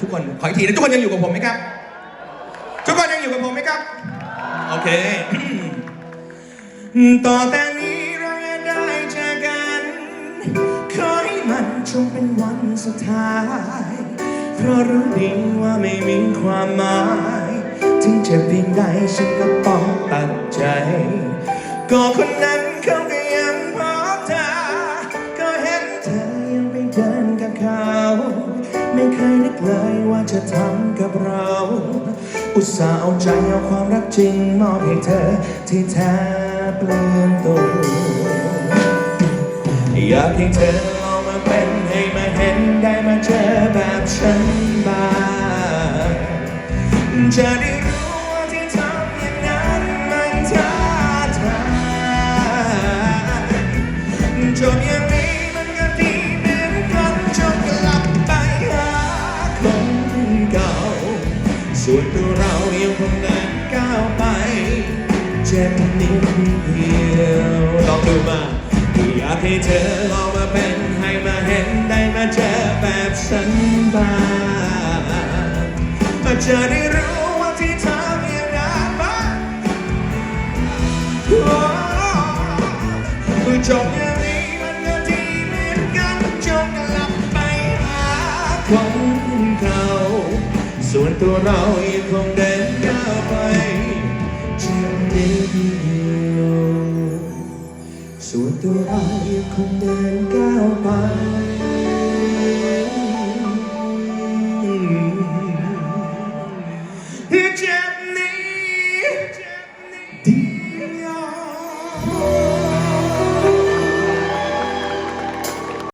ทุกคนขออีกทีนะทุกคนยังอยู่กับผมไหมครับ ทุกคนยังอยู่กับผมไหมครับ โอเค ต่อแต่นี้เราจะได้เจอกันขอให้มันจงเป็นวันสุดท้าย เพราะรู้ดีว่าไม่มีความหมาย ถึงจะเพียงใดฉันก็ต้องตัดใจ ก็คนนั้นเขาก็ยังพบเธอก็เห็นเธอยังไปเดิน เคยนึกเลยว่าจะทำกับเรา อุตส่าห์เอาใจเอาความรักจริงมอบให้เธอที่แท้เปลี่ยนตัว อยากให้เธอลองมาเป็นให้มาเห็นได้มาเจอแบบฉันบ้างจะได้รู้ว่าที่ทำอย่างนั้นมันท้าทายจบย่าง ส่วนตัวเรายังคงเดินก้าวไป เจ็บนิดเดียวลองดูมาอยากให้เธอลองมาเป็นให้มาเห็นได้มาเจอแบบฉันบ้างมาจะได้รู้ว่าที่ทำอย่างนั้นบ้างจบย่าง ตัวเรายังคงเดินก้าวไปเช่นเดียวส่วนตัวเรายังคงเดินก้าวไป